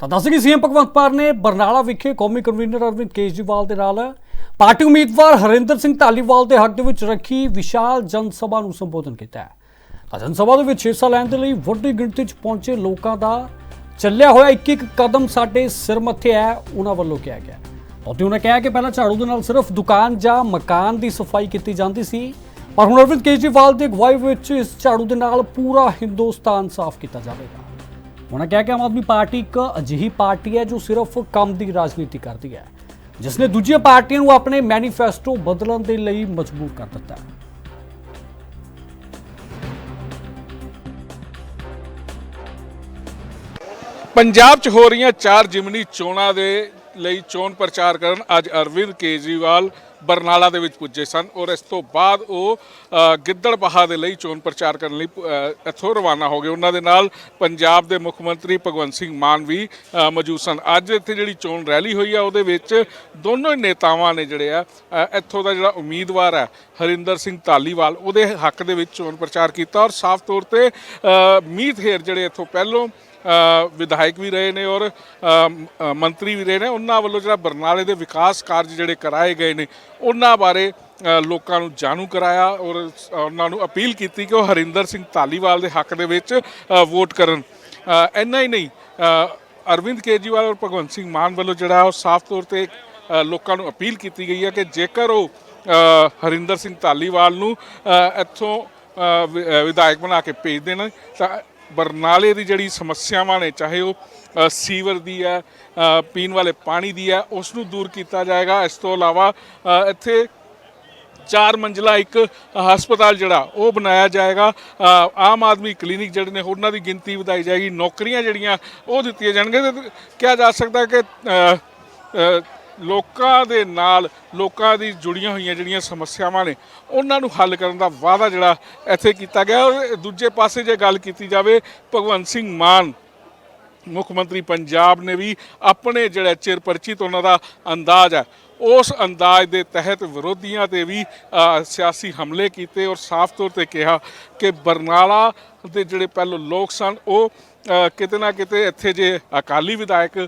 ਤਾਂ ਦੱਸ ਕਿ ਸੀਐਮ ਭਗਵੰਤ ਮਾਨ ਨੇ ਬਰਨਾਲਾ ਵਿਖੇ ਕੌਮੀ ਕਨਵੀਨਰ ਅਰਵਿੰਦ ਕੇਜਰੀਵਾਲ ਦੇ ਨਾਲ ਪਾਰਟੀ ਉਮੀਦਵਾਰ ਹਰਿੰਦਰ ਸਿੰਘ ਧਾਲੀਵਾਲ ਦੇ ਹੱਕ ਦੇ ਵਿੱਚ ਰੱਖੀ ਵਿਸ਼ਾਲ ਜਨ ਸਭਾ ਨੂੰ ਸੰਬੋਧਨ ਕੀਤਾ ਹੈ। ਤਾਂ ਜਨ ਸਭਾ ਦੇ ਵਿੱਚ ਹਿੱਸਾ ਲੈਣ ਦੇ ਲਈ ਵੱਡੀ ਗਿਣਤੀ 'ਚ ਪਹੁੰਚੇ ਲੋਕਾਂ ਦਾ ਚੱਲਿਆ ਹੋਇਆ ਇੱਕ ਇੱਕ ਕਦਮ ਸਾਡੇ ਸਿਰ ਮੱਥੇ ਹੈ, ਉਹਨਾਂ ਵੱਲੋਂ ਕਿਹਾ ਗਿਆ ਅਤੇ ਉਹਨਾਂ ਕਿਹਾ ਕਿ ਪਹਿਲਾਂ ਝਾੜੂ ਦੇ ਨਾਲ ਸਿਰਫ ਦੁਕਾਨ ਜਾਂ ਮਕਾਨ ਦੀ ਸਫ਼ਾਈ ਕੀਤੀ ਜਾਂਦੀ ਸੀ, ਪਰ ਹੁਣ ਅਰਵਿੰਦ ਕੇਜਰੀਵਾਲ ਦੀ ਅਗਵਾਈ ਵਿੱਚ ਇਸ ਝਾੜੂ ਦੇ ਨਾਲ ਪੂਰਾ ਹਿੰਦੁਸਤਾਨ ਸਾਫ਼ ਕੀਤਾ ਜਾਵੇਗਾ। ਉਹਨਾਂ ਕਿਹਾ ਕਿ ਆਮ ਆਦਮੀ ਪਾਰਟੀ ਇੱਕ ਅਜਿਹੀ ਪਾਰਟੀ ਹੈ ਜੋ ਸਿਰਫ ਕੰਮ ਦੀ ਰਾਜਨੀਤੀ ਕਰਦੀ ਹੈ ਜਿਸ ਨੇ ਦੂਜੀਆਂ ਪਾਰਟੀਆਂ ਨੂੰ ਆਪਣੇ ਮੈਨੀਫੈਸਟੋ ਬਦਲਣ ਦੇ ਲਈ ਮਜਬੂਰ ਕਰ ਦਿੱਤਾ ਹੈ। ਪੰਜਾਬ 'ਚ ਹੋ ਰਹੀਆਂ ਚਾਰ ਜਿਮਨੀ ਚੋਣਾਂ ਦੇ ਲਈ ਚੋਣ ਪ੍ਰਚਾਰ ਕਰਨ ਅੱਜ ਅਰਵਿੰਦ ਕੇਜਰੀਵਾਲ ਬਰਨਾਲਾ ਦੇ ਵਿੱਚ ਪੁੱਜੇ ਸਨ ਔਰ ਇਸ ਤੋਂ ਬਾਅਦ ਉਹ ਅ, ਗਿੱਦੜਬਾਹਾ ਦੇ ਲਈ ਚੋਣ ਪ੍ਰਚਾਰ ਕਰਨ ਲਈ ਇੱਥੋਂ ਰਵਾਨਾ ਹੋ ਗਏ। ਉਹਨਾਂ ਦੇ ਨਾਲ ਪੰਜਾਬ ਦੇ ਮੁੱਖ ਮੰਤਰੀ ਭਗਵੰਤ ਸਿੰਘ ਮਾਨ ਵੀ ਮੌਜੂਦ ਸਨ। ਅੱਜ ਇੱਥੇ ਜਿਹੜੀ ਚੋਣ ਰੈਲੀ ਹੋਈ ਆ ਉਹਦੇ ਵਿੱਚ ਦੋਨੋਂ ਹੀ ਨੇਤਾਵਾਂ ਨੇ ਜਿਹੜੇ ਆ ਇੱਥੋਂ ਦਾ ਜਿਹੜਾ ਉਮੀਦਵਾਰ ਹੈ ਹਰਿੰਦਰ ਸਿੰਘ ਧਾਲੀਵਾਲ ਉਹਦੇ ਹੱਕ ਦੇ ਵਿੱਚ ਚੋਣ ਪ੍ਰਚਾਰ ਕੀਤਾ ਔਰ ਸਾਫ਼ ਤੌਰ ਤੇ ਮੀਤ ਹੇਰ ਜਿਹੜੇ ਇੱਥੋਂ ਪਹਿਲੋਂ ਵਿਧਾਇਕ ਵੀ ਰਹੇ ਨੇ ਔਰ ਮੰਤਰੀ ਵੀ ਰਹੇ ਨੇ। ਉਹਨਾਂ ਵੱਲੋਂ ਜਿਹੜਾ ਬਰਨਾਲੇ ਦੇ ਵਿਕਾਸ ਕਾਰਜ ਜਿਹੜੇ ਕਰਾਏ ਗਏ ਨੇ, ਉਹਨਾਂ ਬਾਰੇ ਲੋਕਾਂ ਨੂੰ ਜਾਣੂ ਕਰਾਇਆ ਔਰ ਉਹਨਾਂ ਨੂੰ ਅਪੀਲ ਕੀਤੀ ਕਿ ਉਹ ਹਰਿੰਦਰ ਸਿੰਘ ਧਾਲੀਵਾਲ ਦੇ ਹੱਕ ਦੇ ਵਿੱਚ ਵੋਟ ਕਰਨ। ਇੰਨਾ ਹੀ ਨਹੀਂ ਅਰਵਿੰਦ ਕੇਜਰੀਵਾਲ ਔਰ ਭਗਵੰਤ ਸਿੰਘ ਮਾਨ ਵੱਲੋਂ ਜਿਹੜਾ ਉਹ ਸਾਫ਼ ਤੌਰ ਤੇ ਲੋਕਾਂ ਨੂੰ ਅਪੀਲ ਕੀਤੀ ਗਈ ਹੈ ਕਿ ਜੇਕਰ ਉਹ ਹਰਿੰਦਰ ਸਿੰਘ ਧਾਲੀਵਾਲ ਨੂੰ ਇੱਥੋਂ ਵਿਧਾਇਕ ਬਣਾ ਕੇ ਭੇਜ ਦੇਣ, ਤਾਂ ਬਰਨਾਲੇ ਦੀ ਜਿਹੜੀ ਸਮੱਸਿਆਵਾਂ ਨੇ, ਚਾਹੇ ਉਹ ਸੀਵਰ ਦੀ ਹੈ ਪੀਣ ਵਾਲੇ ਪਾਣੀ ਦੀ ਹੈ ਉਸ ਨੂੰ ਦੂਰ ਕੀਤਾ ਜਾਏਗਾ। ਇਸ ਤੋਂ ਇਲਾਵਾ ਇੱਥੇ ਚਾਰ ਮੰਜ਼ਲਾ ਇੱਕ ਹਸਪਤਾਲ ਜਿਹੜਾ, ਉਹ ਬਣਾਇਆ ਜਾਏਗਾ। ਆਮ ਆਦਮੀ ਕਲੀਨਿਕ ਜਿਹੜੇ ਨੇ, ਉਹਨਾਂ ਦੀ ਗਿਣਤੀ ਵਧਾਈ ਜਾਏਗੀ। ਨੌਕਰੀਆਂ ਜਿਹੜੀਆਂ, ਉਹ ਦਿੱਤੀਆਂ ਜਾਣਗੀਆਂ। ਤੇ ਕਿਹਾ ਜਾ ਸਕਦਾ ਕਿ ਲੋਕਾਂ ਦੇ ਨਾਲ ਲੋਕਾਂ ਦੀ ਜੁੜੀਆਂ ਹੋਈਆਂ ਜਿਹੜੀਆਂ ਸਮੱਸਿਆਵਾਂ ਨੇ, ਉਹਨਾਂ ਨੂੰ ਹੱਲ ਕਰਨ ਦਾ ਵਾਅਦਾ ਜਿਹੜਾ ਇੱਥੇ ਕੀਤਾ ਗਿਆ। ਔਰ ਦੂਜੇ ਪਾਸੇ ਜੇ ਗੱਲ ਕੀਤੀ ਜਾਵੇ, ਭਗਵੰਤ ਸਿੰਘ ਮਾਨ, ਮੁੱਖ ਮੰਤਰੀ ਪੰਜਾਬ ਨੇ ਵੀ ਆਪਣੇ ਜਿਹੜਾ ਚਿਰ ਪਰਿਚਿਤ ਉਹਨਾਂ ਦਾ ਅੰਦਾਜ਼ ਹੈ, ਉਸ ਅੰਦਾਜ਼ ਦੇ ਤਹਿਤ ਵਿਰੋਧੀਆਂ ਤੇ ਵੀ ਸਿਆਸੀ ਹਮਲੇ ਕੀਤੇ ਔਰ ਸਾਫ਼ ਤੌਰ ਤੇ ਕਿਹਾ ਕਿ ਬਰਨਾਲਾ ਦੇ ਜਿਹੜੇ ਪਹਿਲੋਂ ਲੋਕ ਸਨ, ਉਹ ਕਿਤੇ ਨਾ ਕਿਤੇ ਇੱਥੇ ਜੇ ਅਕਾਲੀ ਵਿਧਾਇਕ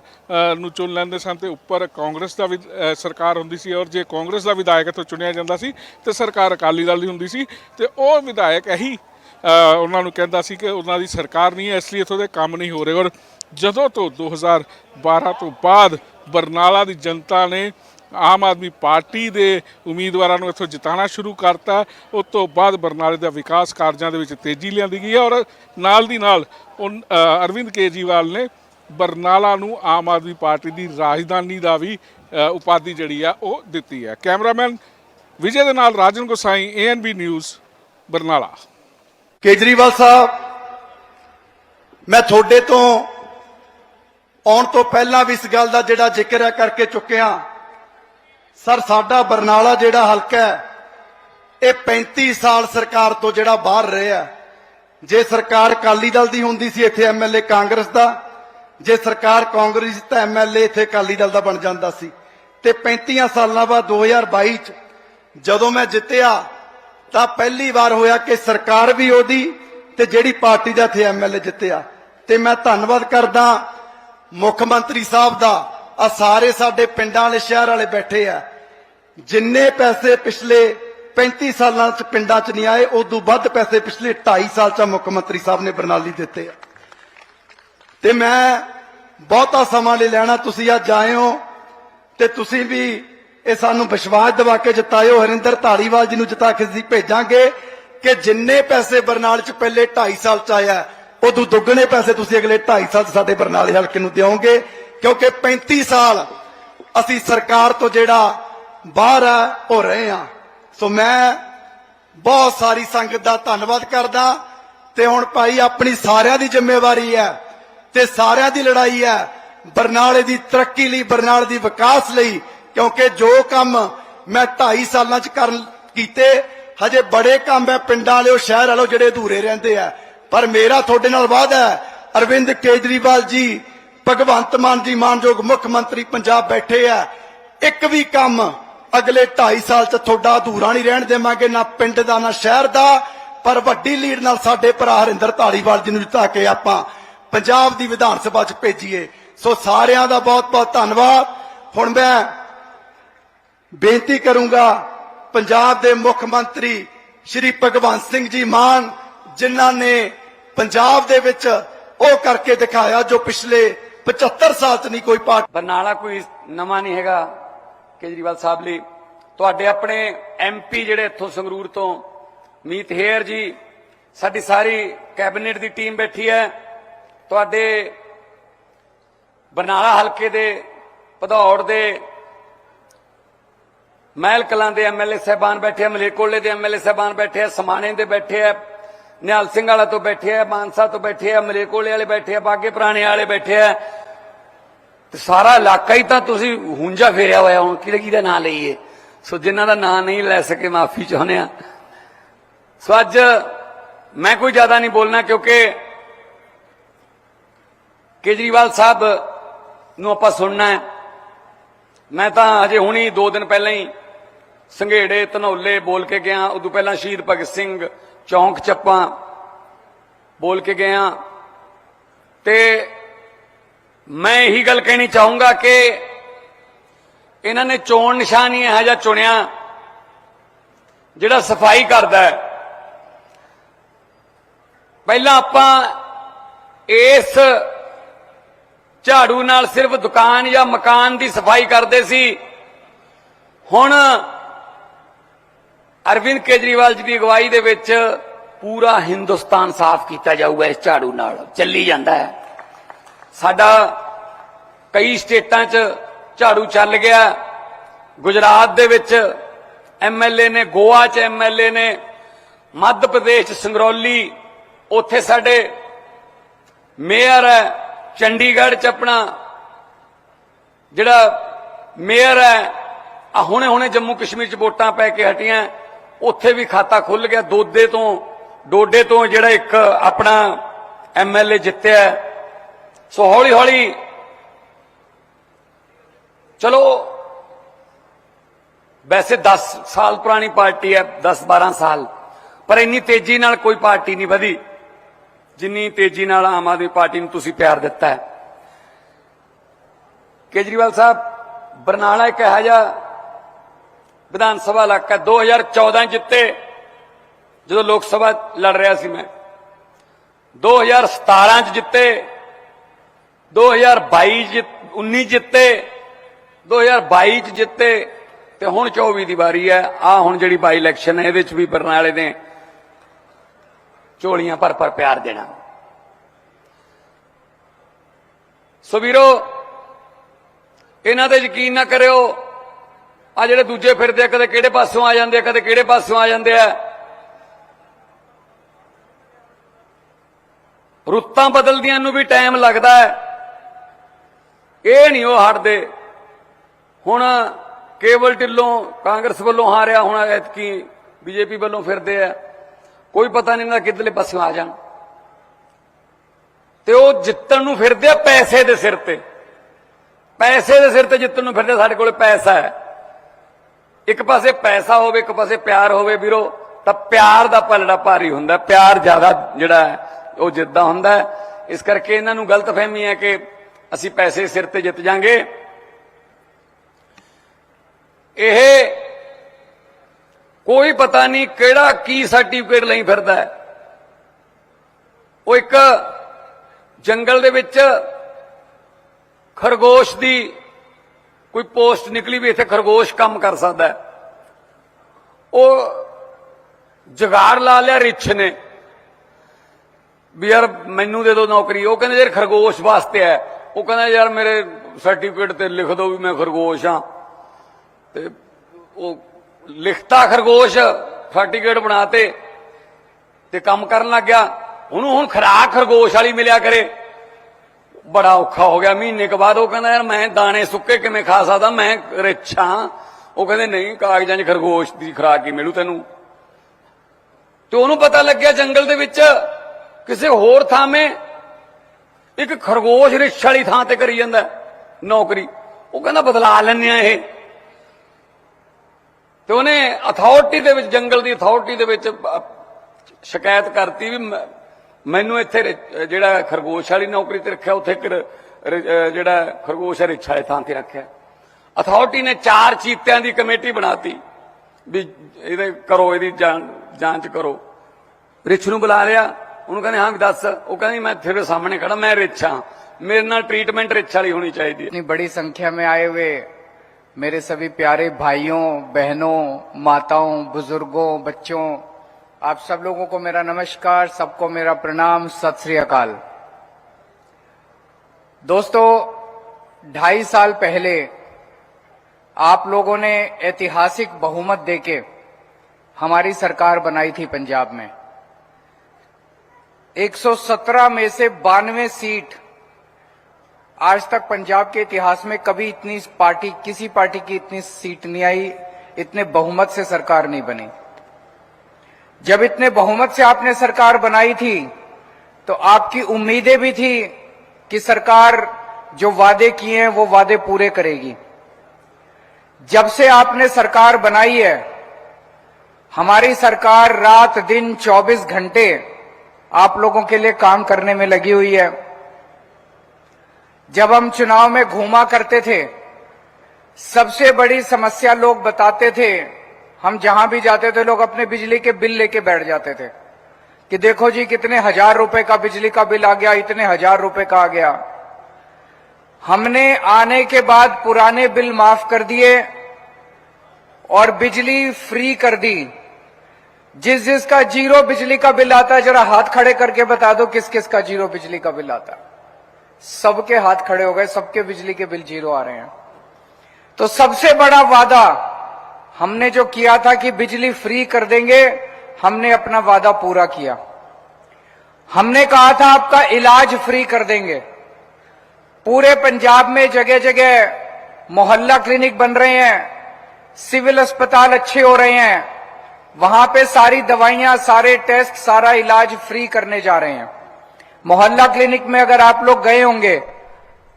ਨੂੰ ਚੁਣ ਲੈਂਦੇ ਸਨ ਤੇ ਉੱਪਰ ਕਾਂਗਰਸ ਦਾ ਵੀ ਸਰਕਾਰ ਹੁੰਦੀ ਸੀ ਔਰ ਜੇ ਕਾਂਗਰਸ ਦਾ ਵਿਧਾਇਕ ਇੱਥੋਂ ਚੁਣਿਆ ਜਾਂਦਾ ਸੀ ਤੇ ਸਰਕਾਰ ਅਕਾਲੀ ਦਲ ਦੀ ਹੁੰਦੀ ਸੀ ਤੇ ਉਹ ਵਿਧਾਇਕ ਇਹੀ ਉਹਨਾਂ ਨੂੰ ਕਹਿੰਦਾ ਸੀ ਕਿ ਉਹਨਾਂ ਦੀ ਸਰਕਾਰ ਨਹੀਂ ਹੈ, ਇਸ ਲਈ ਇੱਥੋਂ ਦੇ ਕੰਮ ਨਹੀਂ ਹੋ ਰਹੇ। ਔਰ ਜਦੋਂ ਤੋਂ 2012 ਤੋਂ ਬਾਅਦ ਬਰਨਾਲਾ ਦੀ ਜਨਤਾ ਨੇ ਆਮ ਆਦਮੀ ਪਾਰਟੀ ਦੇ ਉਮੀਦਵਾਰਾਂ ਨੂੰ ਇੱਥੋਂ ਜਿਤਾਉਣਾ ਸ਼ੁਰੂ ਕਰਤਾ। ਉਸ ਤੋਂ ਬਾਅਦ ਬਰਨਾਲੇ ਦਾ ਵਿਕਾਸ ਕਾਰਜਾਂ ਦੇ ਵਿੱਚ ਤੇਜ਼ੀ ਲਿਆਂਦੀ ਗਈ ਹੈ ਔਰ ਨਾਲ ਦੀ ਨਾਲ ਅਰਵਿੰਦ ਕੇਜਰੀਵਾਲ ਨੇ ਬਰਨਾਲਾ ਨੂੰ ਆਮ ਆਦਮੀ ਪਾਰਟੀ ਦੀ ਰਾਜਧਾਨੀ ਦਾ ਵੀ ਉਪਾਧੀ ਜਿਹੜੀ ਆ ਉਹ ਦਿੱਤੀ ਹੈ। ਕੈਮਰਾਮੈਨ ਵਿਜੇ ਦੇ ਨਾਲ ਰਾਜਨ ਗੋਸਾਈ ਏਐਨਬੀ ਨਿਊਜ਼ ਬਰਨਾਲਾ। ਕੇਜਰੀਵਾਲ ਸਾਹਿਬ, ਮੈਂ ਤੁਹਾਡੇ ਤੋਂ ਆਉਣ ਤੋਂ ਪਹਿਲਾਂ ਵੀ ਇਸ ਗੱਲ ਦਾ ਜਿਹੜਾ ਜ਼ਿਕਰ ਹੈ ਕਰਕੇ ਚੁੱਕਿਆ। ਸਰ, ਸਾਡਾ ਬਰਨਾਲਾ ਜਿਹੜਾ ਹਲਕਾ ਹੈ, ਇਹ 35 ਸਾਲ ਸਰਕਾਰ ਤੋਂ ਜਿਹੜਾ ਬਾਹਰ ਰਿਹਾ ਜੇ ਸਰਕਾਰ ਅਕਾਲੀ ਦਲ ਦੀ ਹੁੰਦੀ ਸੀ, ਇੱਥੇ ਐਮਐਲਏ ਕਾਂਗਰਸ ਦਾ। ਜੇ ਸਰਕਾਰ ਕਾਂਗਰਸ ਦੀ, ਤਾਂ ਐਮਐਲਏ ਇੱਥੇ ਅਕਾਲੀ ਦਲ ਦਾ ਬਣ ਜਾਂਦਾ ਸੀ। ਤੇ 35 ਸਾਲਾਂ ਬਾਅਦ 2022 ਚ ਜਦੋਂ ਮੈਂ ਜਿੱਤਿਆ, ਤਾਂ ਪਹਿਲੀ ਵਾਰ ਹੋਇਆ ਕਿ ਸਰਕਾਰ ਵੀ ਉਹਦੀ ਤੇ ਜਿਹੜੀ ਪਾਰਟੀ ਦਾ ਇੱਥੇ ਐਮਐਲਏ ਜਿੱਤਿਆ। ਤੇ ਮੈਂ ਧੰਨਵਾਦ ਕਰਦਾ ਮੁੱਖ ਮੰਤਰੀ ਸਾਹਿਬ ਦਾ ਆ ਸਾਰੇ ਸਾਡੇ ਪਿੰਡਾਂ ਵਾਲੇ, ਸ਼ਹਿਰ ਵਾਲੇ ਬੈਠੇ ਆ। ਜਿੰਨੇ ਪੈਸੇ ਪਿਛਲੇ 35 ਸਾਲਾਂ ਚ ਪਿੰਡਾਂ ਚ ਨਹੀਂ ਆਏ, ਉਦੋਂ ਵੱਧ ਪੈਸੇ ਪਿਛਲੇ 2.5 ਸਾਲ ਚ ਮੁੱਖ ਮੰਤਰੀ ਸਾਹਿਬ ਨੇ ਬਰਨਾਲੀ ਦਿੱਤੇ ਆ। ਤੇ ਮੈਂ ਬਹੁਤਾ ਸਮਾਂ ਲੈ ਲੈਣਾ, ਤੁਸੀਂ ਅੱਜ ਆਏ ਹੋ ਤੇ ਤੁਸੀਂ ਵੀ ਇਹ ਸਾਨੂੰ ਵਿਸ਼ਵਾਸ ਦਿਵਾ ਕੇ ਜਿਤਾਇਓ। ਹਰਿੰਦਰ ਧਾਲੀਵਾਲ ਜੀ ਨੂੰ ਜਿਤਾ ਕੇ ਅਸੀਂ ਭੇਜਾਂਗੇ ਕਿ ਜਿੰਨੇ ਪੈਸੇ ਬਰਨਾਲ ਚ ਪਹਿਲੇ 2.5 ਸਾਲ ਚ ਆਇਆ, ਉਦੋਂ ਦੁੱਗਣੇ ਪੈਸੇ ਤੁਸੀਂ ਅਗਲੇ 2.5 ਸਾਲ ਚ ਸਾਡੇ ਬਰਨਾਲੇ ਹਲਕੇ ਨੂੰ ਦਿਓਗੇ। ਕਿਉਂਕਿ 35 ਸਾਲ ਅਸੀਂ ਸਰਕਾਰ ਤੋਂ ਜਿਹੜਾ ਬਾਹਰ ਆ ਹੋ ਰਹੇ ਆ ਸੋ ਮੈਂ ਬਹੁਤ ਸਾਰੀ ਸੰਗਤ ਦਾ ਧੰਨਵਾਦ ਕਰਦਾ। ਤੇ ਹੁਣ ਭਾਈ ਆਪਣੀ ਸਾਰਿਆਂ ਦੀ ਜ਼ਿੰਮੇਵਾਰੀ ਹੈ ਤੇ ਸਾਰਿਆਂ ਦੀ ਲੜਾਈ ਹੈ ਬਰਨਾਲੇ ਦੀ ਤਰੱਕੀ ਲਈ, ਬਰਨਾਲੇ ਦੀ ਵਿਕਾਸ ਲਈ, ਕਿਉਂਕਿ ਜੋ ਕੰਮ ਮੈਂ 2.5 ਸਾਲਾਂ ਚ ਕਰਨ ਕੀਤੇ, ਹਜੇ ਬੜੇ ਕੰਮ ਹੈ ਪਿੰਡਾਂ ਵਾਲਿਓ ਸ਼ਹਿਰ ਵਾਲਿਓ ਜਿਹੜੇ ਅਧੂਰੇ ਰਹਿੰਦੇ ਆ। ਪਰ ਮੇਰਾ ਤੁਹਾਡੇ ਨਾਲ ਵਾਅਦਾ ਹੈ, ਅਰਵਿੰਦ ਕੇਜਰੀਵਾਲ ਜੀ ਭਗਵੰਤ ਮਾਨ ਜੀ ਮਾਨਯੋਗ ਮੁੱਖ ਮੰਤਰੀ ਪੰਜਾਬ ਬੈਠੇ ਆ। ਇੱਕ ਵੀ ਕੰਮ ਅਗਲੇ 2.5 ਸਾਲ ਚ ਤੁਹਾਡਾ ਅਧੂਰਾ ਨਹੀਂ ਰਹਿਣ ਦੇਵਾਂਗੇ, ਨਾ ਪਿੰਡ ਦਾ, ਨਾ ਸ਼ਹਿਰ ਦਾ। ਪਰ ਵੱਡੀ ਲੀਡ ਨਾਲ ਸਾਡੇ ਭਰਾ ਹਰਿੰਦਰ ਧਾਲੀਵਾਲ ਜੀ ਨੂੰ ਜਿਤਾ ਕੇ ਆਪਾਂ ਪੰਜਾਬ ਦੀ ਵਿਧਾਨ ਸਭਾ ਚ ਭੇਜੀਏ। ਸੋ ਸਾਰਿਆਂ ਦਾ ਬਹੁਤ ਬਹੁਤ ਧੰਨਵਾਦ। ਹੁਣ ਮੈਂ ਬੇਨਤੀ ਕਰੂੰਗਾ ਪੰਜਾਬ ਦੇ ਮੁੱਖ ਮੰਤਰੀ ਸ਼੍ਰੀ ਭਗਵੰਤ ਸਿੰਘ ਜੀ ਮਾਨ, ਜਿਨ੍ਹਾਂ ਨੇ ਪੰਜਾਬ ਦੇ ਵਿੱਚ ਉਹ ਕਰਕੇ ਦਿਖਾਇਆ ਜੋ ਪਿਛਲੇ 75 ਸਾਲ ਚ ਨਹੀਂ ਕੋਈ ਪਾਰਟੀ ਬਰਨਾਲਾ ਕੋਈ ਨਵਾਂ ਨਹੀਂ ਹੈਗਾ, ਕੇਜਰੀਵਾਲ ਸਾਹਿਬ ਲਈ। ਤੁਹਾਡੇ ਆਪਣੇ ਐਮਪੀ ਜਿਹੜੇ ਇੱਥੋਂ ਸੰਗਰੂਰ ਤੋਂ, ਮੀਤ ਹੇਅਰ ਜੀ, ਸਾਡੀ ਸਾਰੀ ਕੈਬਨਿਟ ਦੀ ਟੀਮ ਬੈਠੀ ਹੈ। ਤੁਹਾਡੇ ਬਰਨਾਲਾ ਹਲਕੇ ਦੇ ਭਦੌੜ ਦੇ ਮਹਿਲ ਕਲਾਂ ਦੇ ਐਮਐਲਏ ਸਾਹਿਬਾਨ ਬੈਠੇ ਆ, ਮਲੇਰਕੋਟਲੇ ਦੇ ਐਮਐਲਏ ਸਾਹਿਬਾਨ ਬੈਠੇ ਆ, ਸਮਾਣੇ ਦੇ ਬੈਠੇ ਆ ਨਿਹਾਲ ਸਿੰਘ ਵਾਲਾ ਤੋਂ ਬੈਠੇ ਆ, ਮਾਨਸਾ ਤੋਂ ਬੈਠੇ ਆ, ਮਲੇਰਕੋਟਲੇ ਵਾਲੇ ਬੈਠੇ ਆ, ਬਾਗੇ ਪੁਰਾਣੇ ਵਾਲੇ ਬੈਠੇ ਆ। ਤੇ ਸਾਰਾ ਇਲਾਕਾ ਹੀ ਤਾਂ ਤੁਸੀਂ ਹੁੰਜਾ ਫੇਰਿਆ ਹੋਇਆ ਹੁਣ, ਕਿਹਦੇ ਕਿਹਦਾ ਨਾਂ ਲਈਏ? ਸੋ ਜਿਨ੍ਹਾਂ ਦਾ ਨਾਂ ਨਹੀਂ ਲੈ ਸਕੇ, ਮਾਫੀ ਚਾਹੁੰਦੇ ਆ। ਸੋ ਅੱਜ ਮੈਂ ਕੋਈ ਜ਼ਿਆਦਾ ਨਹੀਂ ਬੋਲਣਾ, ਕਿਉਂਕਿ ਕੇਜਰੀਵਾਲ ਸਾਹਿਬ ਨੂੰ ਆਪਾਂ ਸੁਣਨਾ ਹੈ। ਮੈਂ ਤਾਂ ਅਜੇ ਹੁਣੀ 2 ਦਿਨ ਪਹਿਲਾਂ ਹੀ ਸੰਘੇੜੇ, ਧਨੌਲੇ ਬੋਲ ਕੇ ਗਿਆ। ਉਦੋਂ ਪਹਿਲਾਂ ਸ਼ਹੀਦ ਭਗਤ ਸਿੰਘ ਚੌਂਕ ਚੱਪਾਂ ਬੋਲ ਕੇ ਗਏ ਗਿਆ ਤੇ ਮੈਂ ਇਹੀ ਗੱਲ ਕਹਿਣੀ ਚਾਹੂੰਗਾ ਕਿ ਇਹਨਾਂ ਨੇ ਚੋਣ ਨਿਸ਼ਾਨ ਹੀ ਇਹੋ ਜਿਹਾ ਚੁਣਿਆ ਜਿਹੜਾ ਸਫ਼ਾਈ ਕਰਦਾ ਹੈ। ਪਹਿਲਾਂ ਆਪਾਂ ਇਸ ਝਾੜੂ ਨਾਲ ਸਿਰਫ ਦੁਕਾਨ ਜਾਂ ਮਕਾਨ ਦੀ ਸਫ਼ਾਈ ਕਰਦੇ ਸੀ। ਹੁਣ ਅਰਵਿੰਦ ਕੇਜਰੀਵਾਲ ਜੀ ਦੀ ਅਗਵਾਈ ਦੇ ਵਿੱਚ ਪੂਰਾ ਹਿੰਦੁਸਤਾਨ ਸਾਫ਼ ਕੀਤਾ ਜਾਊਗਾ ਇਸ ਝਾੜੂ ਨਾਲ, ਚੱਲੀ ਜਾਂਦਾ ਹੈ। ਸਾਡਾ ਕਈ ਸਟੇਟਾਂ 'ਚ ਝਾੜੂ ਚੱਲ ਗਿਆ। ਗੁਜਰਾਤ ਦੇ ਵਿੱਚ ਐਮਐਲਏ ਨੇ, ਗੋਆ 'ਚ ਐਮਐਲਏ ਨੇ, ਮੱਧ ਪ੍ਰਦੇਸ਼ ਸੰਗਰੌਲੀ, ਉੱਥੇ ਸਾਡੇ ਮੇਅਰ ਹੈ, ਚੰਡੀਗੜ੍ਹ 'ਚ ਆਪਣਾ ਜਿਹੜਾ ਮੇਅਰ ਹੈ ਆ ਹੁਣੇ ਹੁਣੇ ਜੰਮੂ ਕਸ਼ਮੀਰ 'ਚ ਵੋਟਾਂ ਪੈ ਕੇ ਹਟੀਆਂ। ਉੱਥੇ ਵੀ ਖਾਤਾ ਖੁੱਲ ਗਿਆ, ਦੋਦੇ ਤੋਂ, ਡੋਡੇ ਤੋਂ ਜਿਹੜਾ ਇੱਕ ਆਪਣਾ ਐਮਐਲਏ ਜਿੱਤਿਆ ਸੋ ਹੌਲੀ ਹੌਲੀ, ਚਲੋ, ਵੈਸੇ 10 ਸਾਲ ਪੁਰਾਣੀ ਪਾਰਟੀ ਹੈ 10 12 ਸਾਲ, ਪਰ ਇੰਨੀ ਤੇਜ਼ੀ ਨਾਲ ਕੋਈ ਪਾਰਟੀ ਨਹੀਂ ਵਧੀ, ਜਿੰਨੀ ਤੇਜ਼ੀ ਨਾਲ ਆਮ ਆਦਮੀ ਪਾਰਟੀ ਨੂੰ ਤੁਸੀਂ ਪਿਆਰ ਦਿੱਤਾ ਹੈ। ਕੇਜਰੀਵਾਲ ਸਾਹਿਬ, ਬਰਨਾਲਾ ਇੱਕ ਇਹੋ ਜਿਹਾ ਵਿਧਾਨ ਸਭਾ ਇਲਾਕਾ 2014 ਜਿੱਤੇ, ਜਦੋਂ ਲੋਕ ਸਭਾ ਲੜ ਰਿਹਾ ਸੀ ਮੈਂ। 2017 ਚ ਜਿੱਤੇ 2022 ਜਿੱਤ 19 ਜਿੱਤੇ 2022 ਚ ਜਿੱਤੇ, ਤੇ ਹੁਣ 24 ਦੀ ਵਾਰੀ ਹੈ। ਆ ਹੁਣ ਜਿਹੜੀ ਬਾਈ ਇਲੈਕਸ਼ਨ ਹੈ, ਇਹਦੇ ਚ ਵੀ ਬਰਨਾਲੇ ਨੇ ਝੋਲੀਆਂ ਭਰ ਭਰ ਪਿਆਰ ਦੇਣਾ। ਸੋ ਵੀਰੋ, ਇਹਨਾਂ ਤੇ ਯਕੀਨ ਨਾ ਕਰਿਓ ਆ ਜਿਹੜੇ ਦੂਜੇ ਫਿਰਦੇ ਆ, ਕਦੇ ਕਿਹੜੇ ਪਾਸੋਂ ਆ ਜਾਂਦੇ ਆ, ਕਦੇ ਕਿਹੜੇ ਪਾਸੋਂ ਆ ਜਾਂਦੇ ਆ। ਰੁੱਤਾਂ ਬਦਲਦੀਆਂ ਨੂੰ ਵੀ ਟਾਈਮ ਲੱਗਦਾ ਹੈ। ਇਹ ਨਹੀਂ ਉਹ ਹਟਦੇ। ਹੁਣ ਕੇਵਲ ਢਿੱਲੋਂ ਕਾਂਗਰਸ ਵੱਲੋਂ ਹਾਰਿਆ, ਹੁਣ ਐਤਕੀ ਬੀਜੇਪੀ ਵੱਲੋਂ ਫਿਰਦੇ ਆ। ਕੋਈ ਪਤਾ ਨਹੀਂ ਨਾ ਕਿੱਧਰਲੇ ਪਾਸਿਓਂ ਆ ਜਾਣ। ਤੇ ਉਹ ਜਿੱਤਣ ਨੂੰ ਫਿਰਦੇ ਆ ਪੈਸੇ ਦੇ ਸਿਰ ਤੇ। ਪੈਸੇ ਦੇ ਸਿਰ ਤੇ ਜਿੱਤਣ ਨੂੰ ਫਿਰਦੇ ਸਾਡੇ ਕੋਲ ਪੈਸਾ ਹੈ। ਇੱਕ ਪਾਸੇ ਪੈਸਾ ਹੋਵੇ, ਇੱਕ ਪਾਸੇ ਪਿਆਰ ਹੋਵੇ ਵੀਰੋ, ਤਾਂ ਪਿਆਰ ਦਾ ਪਲੜਾ ਭਾਰੀ ਹੁੰਦਾ ਪਿਆਰ ਜ਼ਿਆਦਾ ਜਿਹੜਾ ਹੈ, ਉਹ ਜਿੱਦਾਂ ਹੁੰਦਾ ਇਸ ਕਰਕੇ ਇਹਨਾਂ ਨੂੰ ਗਲਤਫਹਿਮੀ ਹੈ ਕਿ ਅਸੀਂ ਪੈਸੇ ਸਿਰ ਤੇ ਜਿੱਤ ਜਾਾਂਗੇ। ਇਹ ਕੋਈ ਪਤਾ ਨਹੀਂ ਕਿਹੜਾ ਕੀ ਸਰਟੀਫਿਕੇਟ ਲਈ ਫਿਰਦਾ ਹੈ। ਉਹ ਇੱਕ ਜੰਗਲ ਦੇ ਵਿੱਚ ਖਰਗੋਸ਼ ਦੀ ਕੋਈ ਪੋਸਟ ਨਿਕਲੀ ਵੀ ਇੱਥੇ ਖਰਗੋਸ਼ ਕੰਮ ਕਰ ਸਕਦਾ ਉਹ ਜਗਾੜ ਲਾ ਲਿਆ ਰਿਛ ਨੇ। ਵੀ ਯਾਰ ਮੈਨੂੰ ਦੇ ਦਿਓ ਨੌਕਰੀ। ਉਹ ਕਹਿੰਦੇ ਯਾਰ ਖਰਗੋਸ਼ ਵਾਸਤੇ ਹੈ। ਉਹ ਕਹਿੰਦਾ ਯਾਰ ਮੇਰੇ ਸਰਟੀਫਿਕੇਟ ਤੇ ਲਿਖ ਦਿਓ ਵੀ ਮੈਂ ਖਰਗੋਸ਼ ਹਾਂ। ਤੇ ਉਹ ਲਿਖਤਾ ਖਰਗੋਸ਼ ਸਰਟੀਫਿਕੇਟ ਬਣਾਤੇ ਤੇ ਕੰਮ ਕਰਨ ਲੱਗ ਗਿਆ। ਉਹਨੂੰ ਹੁਣ ਖਰਾਕ ਖਰਗੋਸ਼ ਵਾਲੀ ਮਿਲਿਆ ਕਰੇ। ਬੜਾ ਔਖਾ ਹੋ ਗਿਆ। ਮਹੀਨੇ ਕੁ ਬਾਅਦ ਉਹ ਕਹਿੰਦਾ, ਯਾਰ ਮੈਂ ਦਾਣੇ ਸੁੱਕੇ ਕਿਵੇਂ ਖਾ ਸਕਦਾ? ਮੈਂ ਰਿਛਾ ਉਹ ਕਹਿੰਦੇ, ਨਹੀਂ, ਕਾਗਜ਼ਾਂ 'ਚ ਖਰਗੋਸ਼ ਦੀ ਖਰਾਕ ਹੀ ਮਿਲੂ ਤੈਨੂੰ। ਤੇ ਉਹਨੂੰ ਪਤਾ ਲੱਗਿਆ ਜੰਗਲ ਦੇ ਵਿੱਚ ਕਿਸੇ ਹੋਰ ਥਾਂਵੇਂ ਇੱਕ ਖਰਗੋਸ਼ ਰਿਛ ਵਾਲੀ ਥਾਂ ਤੇ ਕਰੀ ਜਾਂਦਾ ਨੌਕਰੀ। ਉਹ ਕਹਿੰਦਾ, ਬਦਲਾ ਲੈਣੇ ਆ ਇਹ। ਤੇ ਉਹਨੇ ਅਥਾਰਟੀ ਦੇ ਵਿੱਚ, ਜੰਗਲ ਦੀ ਅਥਾਰਟੀ ਦੇ ਵਿੱਚ ਸ਼ਿਕਾਇਤ ਕਰਤੀ ਵੀ ਮ- ਮੈਨੂੰ ਇੱਥੇ ਰਿ- ਜਿਹੜਾ ਖਰਗੋਸ਼ ਵਾਲੀ ਨੌਕਰੀ ਤੇ ਰੱਖਿਆ ਉੱਥੇ ਇੱਕ ਰ- ਰ- ਅਹ ਜਿਹੜਾ ਖਰਗੋਸ਼ ਹੈ ਰਿਛਾ ਦੇ ਥਾਂ ਤੇ ਰੱਖਿਆ ਅਥਾਰਟੀ ਨੇ ਚਾਰ ਚੀਤਿਆਂ ਦੀ ਕਮੇਟੀ ਬਣਾਤੀ ਵੀ ਇਹਦੇ ਕਰੋ ਇਹਦੀ ਜਾਂ- ਜਾਂਚ ਕਰੋ ਰਿਛ ਨੂੰ ਬੁਲਾ ਲਿਆ ਉਹਨੂੰ ਕਹਿੰਦੇ ਹਾਂ ਵੀ ਦੱਸ ਉਹ ਕਹਿੰਦੀ ਮੈਂ ਤੇਰੇ ਸਾਹਮਣੇ ਖੜਾ ਮੈਂ ਰਿਛ ਹਾਂ ਮੇਰੇ ਨਾਲ ਟ੍ਰੀਟਮੈਂਟ ਰਿਛ ਵਾਲੀ ਹੋਣੀ ਚਾਹੀਦੀ ਹੈ इतनी बड़ी संख्या में आए हुए मेरे सभी प्यारे भाइयों बहनों माताओं बुजुर्गों बच्चों आप सब लोगों को मेरा नमस्कार, सबको मेरा प्रणाम, सत श्री अकाल। दोस्तों, ढाई साल पहले आप लोगों ने ऐतिहासिक बहुमत देके हमारी सरकार बनाई थी पंजाब में। 117 में से बानवे सीट आज तक पंजाब के इतिहास में कभी इतनी पार्टी, किसी पार्टी की इतनी सीट नहीं आई, इतने बहुमत से सरकार नहीं बनी। जब इतने बहुमत से आपने सरकार बनाई थी तो आपकी उम्मीदें भी थी कि सरकार जो वादे किए हैं, वो वादे पूरे करेगी। जब से आपने सरकार बनाई है, हमारी सरकार रात दिन 24 घंटे आप लोगों के लिए काम करने में लगी हुई है। जब हम चुनाव में घूमा करते थे, सबसे बड़ी समस्या लोग बताते थे हम जहाँ भी जाते थे, लोग अपने बिजली के बिल लेके बैठ जाते थे। कि देखो जी, कितने हज़ार रुपए का बिजली का बिल आ गया, इतने हज़ार रुपए का आ गया। हमने आने के बाद पुराने बिल माफ़ कर दिए और बिजली फ्री कर दी। जिस जिसका ज़ीरो बिजली का बिल आता है, जरा हाथ खड़े करके बता दो किस किस का ज़ीरो बिजली का बिल आता सबके हाथ खड़े हो गए, सबके बिजली के बिल ज़ीरो आ रहे हैं। तो सबसे बड़ा वादा हमने जो किया था कि बिजली फ्री कर देंगे, हमने अपना वादा पूरा किया। हमने कहा था आपका इलाज फ्री कर देंगे। पूरे पंजाब में जगह जगह मोहल्ला क्लिनिक बन रहे हैं, सिविल अस्पताल अच्छे हो रहे हैं, वहाँ पे सारी दवाइयाँ, सारे टेस्ट, सारा इलाज फ्री करने जा रहे हैं। मोहल्ला क्लिनिक में अगर आप लोग गए होंगे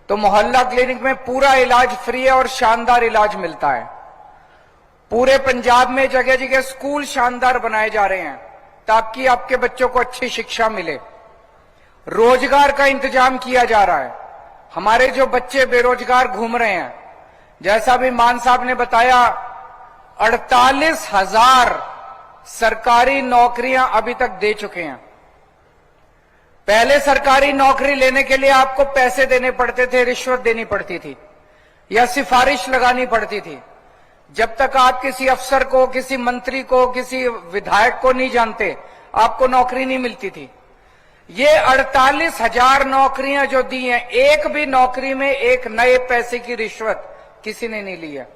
तो मोहल्ला क्लिनिक में पूरा इलाज फ्री है और शानदार इलाज मिलता है। पूरे पंजाब में जगह जगह स्कूल शानदार बनाए जा रहे हैं, ताकि आपके बच्चों को अच्छी शिक्षा मिले। रोज़गार का इंतज़ाम किया जा रहा है। हमारे जो बच्चे बेरोजगार घूम रहे हैं, जैसा भी मान साहब ने बताया, अड़तालीस हज़ार सरकारी नौकरियाँ अभी तक दे चुके हैं। पहले सरकारी नौकरी लेने के लिए आपको पैसे देने पड़ते थे, रिश्वत देनी पड़ती थी, या सिफारिश लगानी पड़ती थी। जब तक आप किसी अफसर को, किसी मंत्री को, किसी विधायक को नहीं जानते, आपको नौकरी नहीं मिलती थी। ये अड़तालीस हज़ार नौकरियाँ जो दी हैं, एक भी नौकरी में एक नए पैसे की रिश्वत किसी ने नहीं ली है।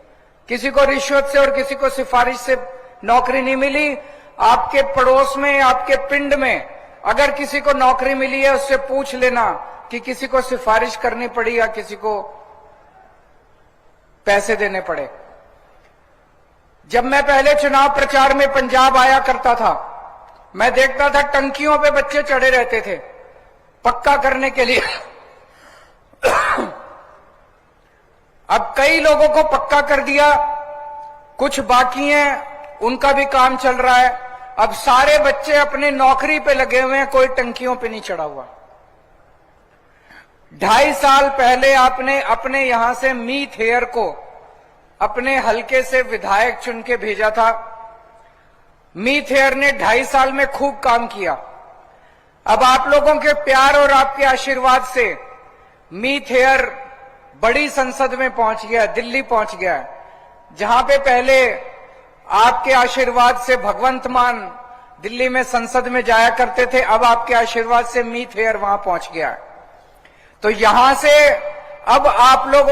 किसी को रिश्वत से और किसी को सिफारिश से नौकरी नहीं मिली। आपके पड़ोस में, आपके पिंड में अगर किसी को नौकरी मिली है, उससे पूछ लेना कि किसी को सिफारिश करनी पड़ी या किसी को पैसे देने पड़े। जब मैं पहले चुनाव प्रचार में पंजाब आया करता था, मैं देखता था टंकियों पे बच्चे चढ़े रहते थे, पक्का करने के लिए। अब कई लोगों को पक्का कर दिया, कुछ बाकी हैं, उनका भी काम चल रहा है। अब सारे बच्चे अपने नौकरी पे लगे हुए हैं, कोई टंकियों पे नहीं चढ़ा हुआ। ढाई साल पहले आपने अपने यहाँ से मीथ हेयर को अपने हलके से विधायक चुन के भेजा था। मीत हेयर ने ढाई साल में खूब काम किया। अब आप लोगों के प्यार और आपके आशीर्वाद से मीत हेयर बड़ी संसद में पहुँच गया, दिल्ली पहुँच गया जहाँ पे पहले आपके आशीर्वाद से भगवंत मान दिल्ली में संसद में जाया करते थे, अब आपके आशीर्वाद से मीत हेयर वहाँ पहुँच गया तो यहाँ से अब आप लोग